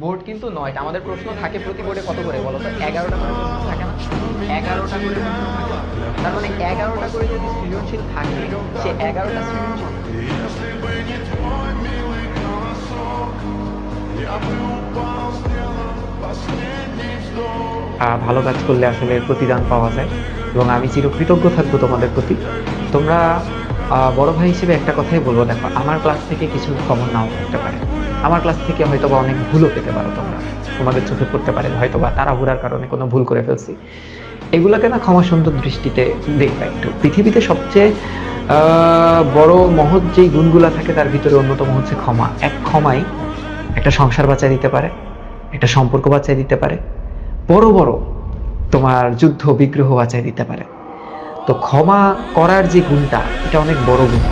Board কিন্তু নয়টা। আমাদের প্রশ্ন থাকে প্রতি বোর্ডে কত করে? বলো তো, এগারোটা করে প্রশ্ন থাকে না? এগারোটা করে তার মানে এগারোটা করে যদি সৃজনশীল থাকে, সে এগারোটা সৃজনশীল। ভালো কাজ করলে আসলে প্রতিদান পাওয়া যায় এবং আমি চিরকৃতজ্ঞ থাকব তোমাদের প্রতি। তোমরা বড় ভাই হিসেবে একটা কথাই বলব, দেখো, আমার ক্লাস থেকে কিছু খবর নাও করতে পারে। আমার ক্লাস থেকে হয়তো বা অনেক ভুলও পেতে পারো তোমরা। তোমাদের চোখে পড়তে পারে হয়তো বা তাড়াহুড়ার কারণে কোনো ভুল করে ফেলছি। এগুলোকে না ক্ষমা সুন্দর দৃষ্টিতে দেখবা একটু। পৃথিবীতে সবচেয়ে বড় মহৎ যেই গুণগুলা থাকে, তার ভিতরে অন্যতম হচ্ছে ক্ষমা। এক ক্ষমাই একটা সংসার বাঁচায় দিতে পারে, একটা সম্পর্ক বাঁচায় দিতে পারে, বড় বড় তোমার যুদ্ধ, বিগ্রহ বাঁচায় দিতে পারে। তো ক্ষমা করার যে গুণটা এটা অনেক বড় গুণ।